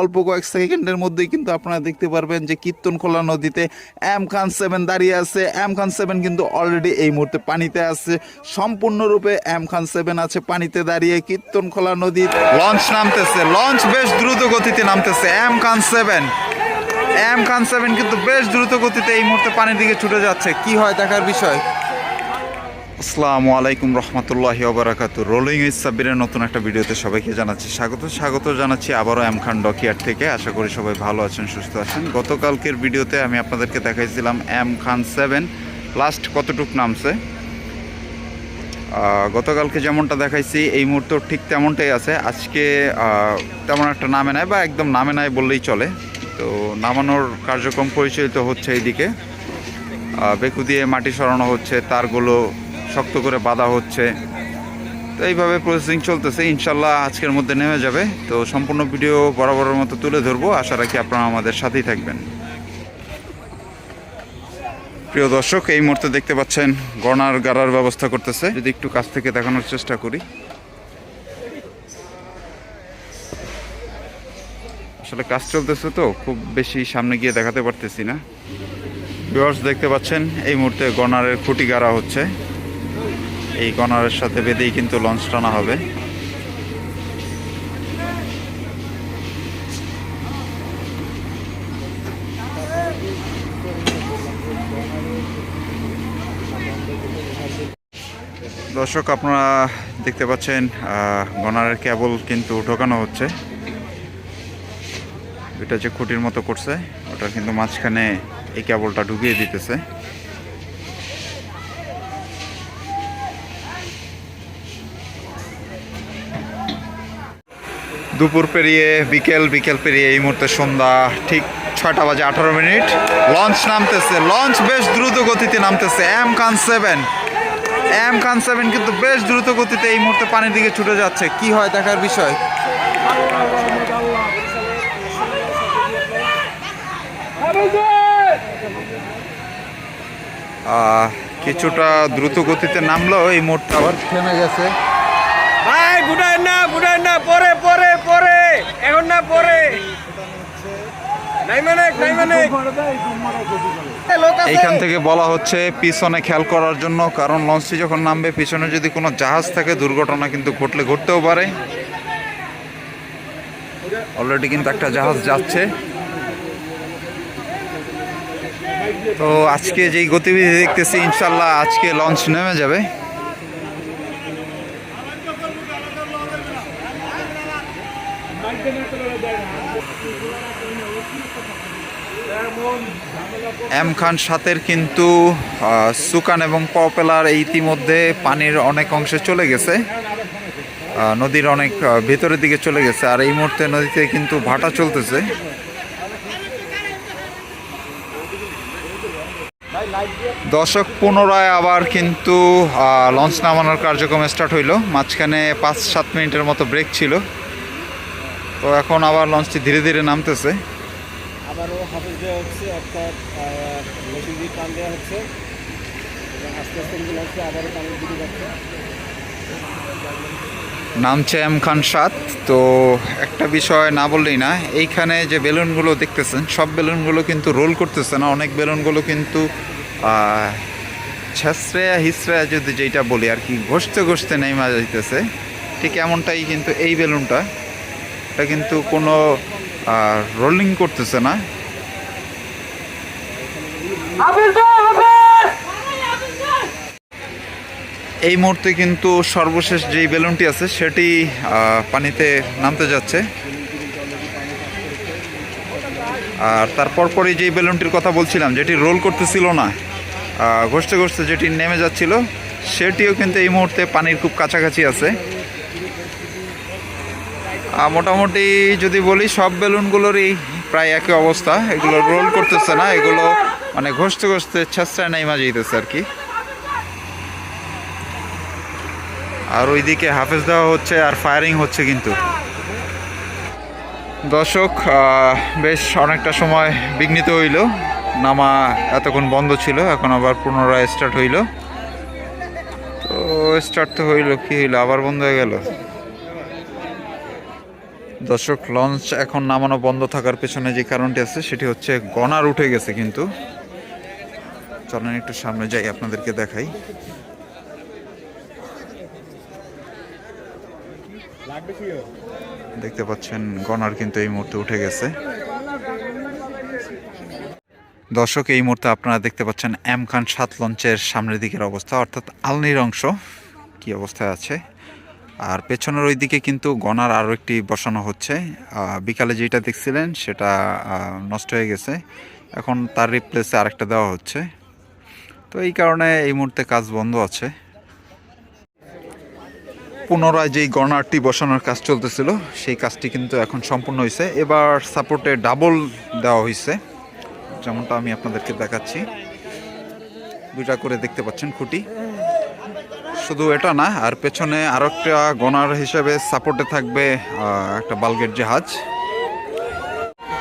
অল্প কয়েক সেকেন্ডের মধ্যেই কিন্তু আপনারা দেখতে পারবেন যে কীর্তনখোলা নদীতে এম খান সেভেন দাঁড়িয়ে আছে। এম খান সেভেন কিন্তু অলরেডি এই মুহূর্তে পানিতে আছে। সম্পূর্ণরূপে এম খান সেভেন আছে পানিতে দাঁড়িয়ে কীর্তনখোলা নদী লঞ্চ নামতেছে। লঞ্চ বেশ দ্রুত গতিতে নামতেছে M Khan seven M Khan seven কিন্তু বেশ দ্রুত গতিতে এই মুহূর্তে পানির দিকে ছুটে যাচ্ছে। কি হয় দেখার বিষয়? আসসালামু আলাইকুম রহমতুল্লাহি ওবরাকাতু রোলিং ইজ সাব্বিরের নতুন একটা ভিডিওতে সবাইকে জানাচ্ছি স্বাগত। স্বাগত জানাচ্ছি আবারও এম খান ডকিয়ার থেকে। আশা করি সবাই ভালো আছেন, সুস্থ আছেন। গতকালকের ভিডিওতে আমি আপনাদেরকে দেখাইছিলাম এম খান সেভেন লাস্ট কতটুক নামছে? গতকালকে যেমনটা দেখাইছি, এই মুহূর্তে ঠিক তেমনটাই আছে। আজকে তেমন একটা নামে নেয় বা একদম নামে নেয় বললেই চলে। তো নামানোর কার্যক্রম পরিচালিত হচ্ছে এইদিকে। বেকু দিয়ে মাটি সরানো হচ্ছে, তারগুলো শক্ত করে বাঁধা হচ্ছে। তো এইভাবে প্রসেসিং চলতেছে। ইনশাল্লাহ আজকের মধ্যে নেমে যাবে। তো সম্পূর্ণ ভিডিও বরাবরের মতো তুলে ধরবো। আশা রাখি আপনারা আমাদের সাথেই থাকবেন। প্রিয় দর্শক, এই মুহূর্তে দেখতে পাচ্ছেন গণার গাড়ার ব্যবস্থা করতেছে। যদি একটু কাছ থেকে দেখানোর চেষ্টা করি। আসলে কাজ চলতেছে তো, খুব বেশি সামনে গিয়ে দেখাতে পারতেছি না। ভিউয়ার্স দেখতে পাচ্ছেন, এই মুহূর্তে গনারের খুঁটি গাড়া হচ্ছে। এই গনারের সাথে বেঁধেই কিন্তু লঞ্চ টানা হবে। দর্শক, আপনারা দেখতে পাচ্ছেন গনারের কেবল কিন্তু ঢোকানো হচ্ছে। এটা যে খুঁটির মতো করছে ওটা কিন্তু মাঝখানে এই কেবলটা ঢুকিয়ে দিতেছে। দুপুর পেরিয়ে, বিকেল বিকেল পেরিয়ে এই মুহূর্তে সন্ধ্যা ঠিক ছয়টা বাজে আঠারো মিনিট। লঞ্চ নামতেছে, লঞ্চ বেশ দ্রুত গতিতে নামতেছে M Khan seven M Khan seven কিন্তু বেশ দ্রুত গতিতে এই মুহূর্তে পানির দিকে ছুটে যাচ্ছে। কি হয় দেখার বিষয়? কিছুটা দ্রুত গতিতে নামলো এই মুহূর্তে আবার থেমে গেছে। ভাই বুড়ায় না বুড়ায় না পরে পরে পরে এখন না পরে। এইখান থেকে বলা হচ্ছে পিছনে খেয়াল করার জন্য কারণ লঞ্চটি যখন নামবে পিছনে যদি কোনো জাহাজ থাকে দুর্ঘটনা কিন্তু ঘটলে ঘটতেও পারে। অলরেডি কিন্তু একটা জাহাজ যাচ্ছে। তো আজকে যেই গতিবিধি দেখতেছি ইনশাল্লাহ আজকে লঞ্চ নেমে যাবে। এম খান সাতের কিন্তু সুকান এবং পপেলার ইতিমধ্যে পানির অনেক অংশে চলে গেছে। নদীর অনেক ভেতরের দিকে চলে গেছে। আর এই মুহূর্তে নদীতে কিন্তু ভাটা চলতেছে। দশক পুনরায় আবার কিন্তু লঞ্চ নামানোর কার্যক্রম স্টার্ট হইল। মাঝখানে পাঁচ সাত মিনিটের মতো ব্রেক ছিল। তো এখন আবার লঞ্চটি ধীরে ধীরে নামতেছে। আবারও হাফেজ দেওয়া হচ্ছে, অর্থাৎ মেশিন দিয়ে টান দেওয়া হচ্ছে। এবং আস্তে আস্তে কিন্তু লাগছে আবারও পানির দিকে যাচ্ছে। নামছে এম খান সাত। তো একটা বিষয় না বললেই না, এইখানে যে বেলুনগুলো দেখতেছেন, সব বেলুনগুলো কিন্তু রোল করতেছে না। অনেক বেলুনগুলো কিন্তু ছেঁচড়েয়া হিসরেয়া যদি যেটা বলি আর কি, ঘষতে ঘষতে নেমা যাইতেছে। ঠিক এমনটাই কিন্তু এই বেলুনটা। এটা কিন্তু কোনো রোলিং করতেছে না। এই মুহূর্তে কিন্তু সর্বশেষ যেই বেলুনটি আছে সেটি পানিতে নামতে যাচ্ছে। আর তারপর পরে যেই বেলুনটির কথা বলছিলাম যেটি রোল করতেছিল না ঘষতে ঘষতে যেটি নেমে যাচ্ছিল সেটিও কিন্তু এই মুহূর্তে পানির খুব কাছাকাছি আছে। মোটামুটি যদি বলি, সব বেলুনগুলোরই প্রায় একই অবস্থা। এগুলো রোল করতেছে না, এগুলো মানে ঘষতে ঘষতে ছেঁচড়ায় নেমা যেতেছে আর কি। আর ওইদিকে হাফেজ দেওয়া হচ্ছে আর ফায়ারিং হচ্ছে কিন্তু। দর্শক বেশ অনেকটা সময় বিঘ্নিত হইল। নামা এতক্ষণ বন্ধ ছিল, এখন আবার পুনরায় স্টার্ট হইল। তো স্টার্ট তো হইল, কী হইল? আবার বন্ধ হয়ে গেল? দর্শক লঞ্চ এখন নামানো বন্ধ থাকার পেছনে যে কারণটি আছে, সেটি হচ্ছে গনার উঠে গেছে কিন্তু। চলেন একটু সামনে যাই, আপনাদেরকে দেখাই। দেখতে পাচ্ছেন, গনার কিন্তু এই মুহূর্তে উঠে গেছে। দর্শক, এই মুহূর্তে আপনারা দেখতে পাচ্ছেন, এম খান সাত লঞ্চের সামনের দিকের অবস্থা, অর্থাৎ আলনির অংশ। কি অবস্থায় আছে? আর পেছনের ওই দিকে কিন্তু গনার আরও একটি বসানো হচ্ছে। বিকালে যেটা দেখছিলেন সেটা নষ্ট হয়ে গেছে। এখন তার রিপ্লেসে আরেকটা দেওয়া হচ্ছে। তো এই কারণে এই মুহূর্তে কাজ বন্ধ আছে। পুনরায় যেই গণারটি বসানোর কাজ চলতেছিল, সেই কাজটি কিন্তু এখন সম্পূর্ণ হয়েছে এবার সাপোর্টে ডাবল দেওয়া হয়েছে যেমনটা আমি আপনাদেরকে দেখাচ্ছি। দুটা করে দেখতে পাচ্ছেন খুঁটি। শুধু এটা না, আর পেছনে আরও একটা গনার হিসেবে সাপোর্টে থাকবে একটা বালগেট জাহাজ।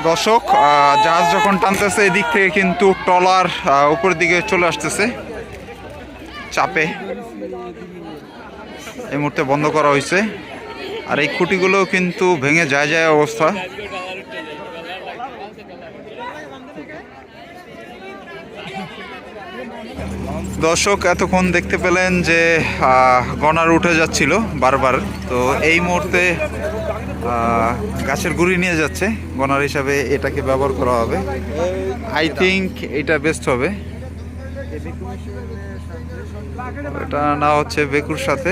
দর্শক জাহাজ যখন টানতেছে, এদিক থেকে কিন্তু ট্রলার উপরের দিকে চলে আসতেছে। চাপে। এই মুহূর্তে বন্ধ করা হয়েছে। আর এই খুঁটিগুলো কিন্তু ভেঙে যায় যায় অবস্থা। দর্শক, এতক্ষণ দেখতে পেলেন যে গনার উঠে যাচ্ছিল বারবার। তো এই মুহূর্তে গাছের গুড়ি নিয়ে যাচ্ছে। গনার হিসাবে এটাকে ব্যবহার করা হবে। আই থিঙ্ক এটা বেস্ট হবে। এটা নেওয়া হচ্ছে বেকুর সাথে।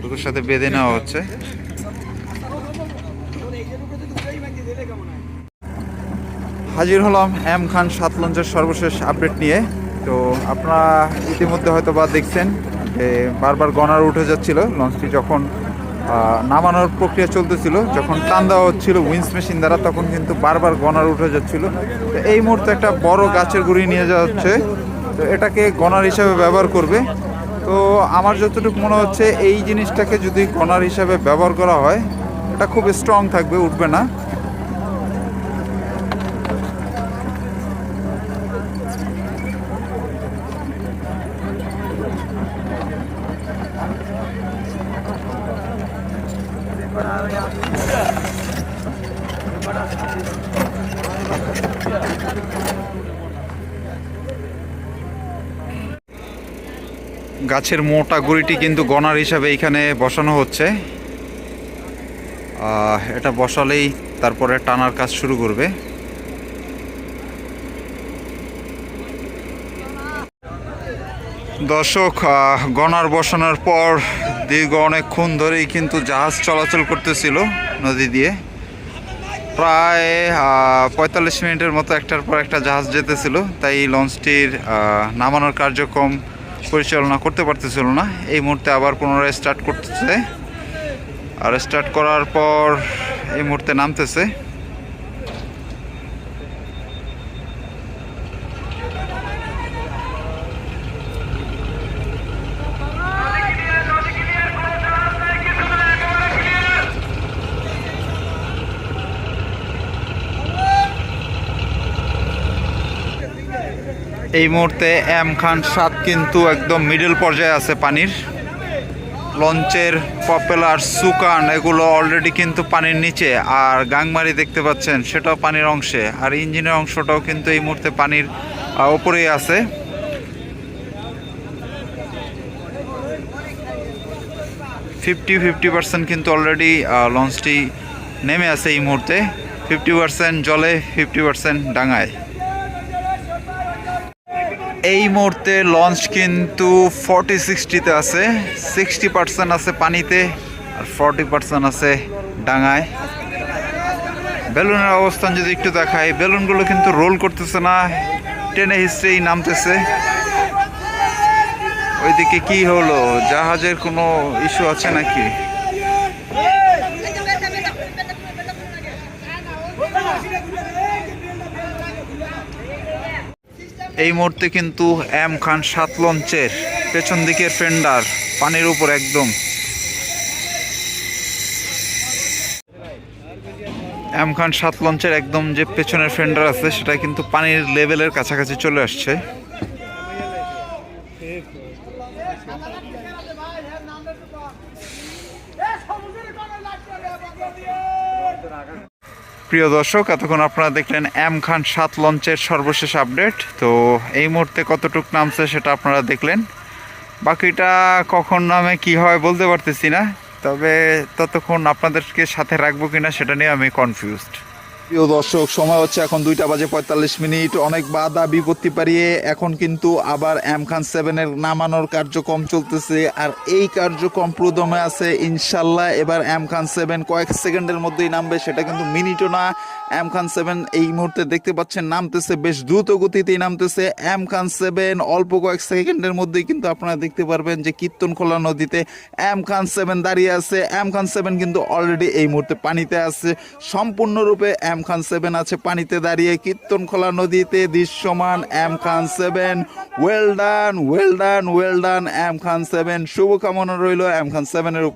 বেকুর সাথে বেঁধে নেওয়া হচ্ছে। হাজির হলাম এম খান সাত লঞ্চের সর্বশেষ আপডেট নিয়ে। তো আপনারা ইতিমধ্যে হয়তো বা দেখছেন যে বারবার গনার উঠে যাচ্ছিল। লঞ্চটি যখন নামানোর প্রক্রিয়া চলতেছিল, যখন টান দেওয়া হচ্ছিল উইন্স মেশিন দ্বারা, তখন কিন্তু বারবার গনার উঠে যাচ্ছিল। তো এই মুহূর্তে একটা বড় গাছের গুঁড়ি নিয়ে যাওয়া হচ্ছে তো এটাকে গনার হিসাবে ব্যবহার করবে। তো আমার যতটুকু মনে হচ্ছে, এই জিনিসটাকে যদি গনার হিসাবে ব্যবহার করা হয়, এটা খুব স্ট্রং থাকবে, উঠবে না। গাছের মোটা গুড়িটি কিন্তু গনার হিসাবে এখানে বসানো হচ্ছে। এটা বসালেই তারপরে টানার কাজ শুরু করবে। দর্শক গনার বসানোর পর দীর্ঘ অনেকক্ষণ ধরেই কিন্তু জাহাজ চলাচল করতেছিল নদী দিয়ে। প্রায় পঁয়তাল্লিশ মিনিটের মতো একটার পর একটা জাহাজ যেতেছিল, তাই লঞ্চটির নামানোর কার্যক্রম পরিচালনা করতে পারতেছিল না। এই মুহূর্তে আবার পুনরায় স্টার্ট করতেছে। আর স্টার্ট করার পর এই মুহূর্তে নামতেছে। এই মুহূর্তে এম খান সাত কিন্তু একদম মিডল পর্যায়ে আছে পানির। লঞ্চের পপুলার সুকান এগুলো অলরেডি কিন্তু পানির নিচে। আর গাংমারি দেখতে পাচ্ছেন সেটাও পানির অংশে। আর ইঞ্জিনের অংশটাও কিন্তু এই মুহূর্তে পানির আহ, উপরেই আছে। ফিফটি ফিফটি পার্সেন্ট কিন্তু অলরেডি লঞ্চটি নেমে আছে এই মুহূর্তে। ফিফটি পার্সেন্ট জলে ফিফটি পার্সেন্ট ডাঙায়। এই মুহূর্তে লঞ্চ কিন্তু ফর্টি সিক্সটিতে আছে সিক্সটি পার্সেন্ট আছে পানিতে আর ফর্টি পার্সেন্ট আছে ডাঙায়। বেলুনের অবস্থান যদি একটু দেখাই, বেলুনগুলো কিন্তু রোল করতেছে না, টেনে হিস্ট্রেই নামতেছে। ওইদিকে কি হলো? জাহাজের কোনো ইস্যু আছে নাকি? এই মুহূর্তে কিন্তু এম খান সাত লঞ্চের পেছন দিকের ফেন্ডার পানির উপর একদম। এম খান সাত লঞ্চের একদম যে পেছনের ফেন্ডার আছে, সেটা কিন্তু পানির লেভেলের কাছাকাছি চলে আসছে। প্রিয় দর্শক, এতক্ষণ আপনারা দেখলেন এম খান সাত লঞ্চের সর্বশেষ আপডেট। তো এই মুহূর্তে কতটুক নামছে সেটা আপনারা দেখলেন। বাকিটা কখন নামে, কি হয় বলতে পারতেছি না। তবে ততক্ষণ আপনাদেরকে সাথে রাখব কিনা সেটা নিয়ে আমি কনফিউজড প্রিয় দর্শক, সময় হচ্ছে এখন দুইটা বাজে পঁয়তাল্লিশ মিনিট। অনেক বাধা বিপত্তি পারিয়ে এখন কিন্তু আবার এম খান সেভেনের নামানোর কার্যক্রম চলতেছে। আর এই কার্যক্রম প্রদমে আছে, ইনশাল্লাহ এবার এম খান সেভেন কয়েক সেকেন্ডের মধ্যেই নামবে, সেটা কিন্তু মিনিটও না। এম খান সেভেন এই মুহূর্তে দেখতে পাচ্ছেন, নামতেছে, বেশ দ্রুত গতিতেই নামতেছে। এম খান সেভেন অল্প কয়েক সেকেন্ডের মধ্যেই কিন্তু আপনারা দেখতে পারবেন যে কীর্তনখোলা নদীতে এম খান সেভেন দাঁড়িয়ে আছে। এম খান সেভেন কিন্তু অলরেডি এই মুহূর্তে পানিতে আছে। সম্পূর্ণরূপে এম খান সেভেন আছে পানিতে দাঁড়িয়ে কীর্তনখোলা নদীতে দৃশ্যমান M Khan seven well done well done well done M Khan seven শুভকামনা রইল এম খান সেভেনের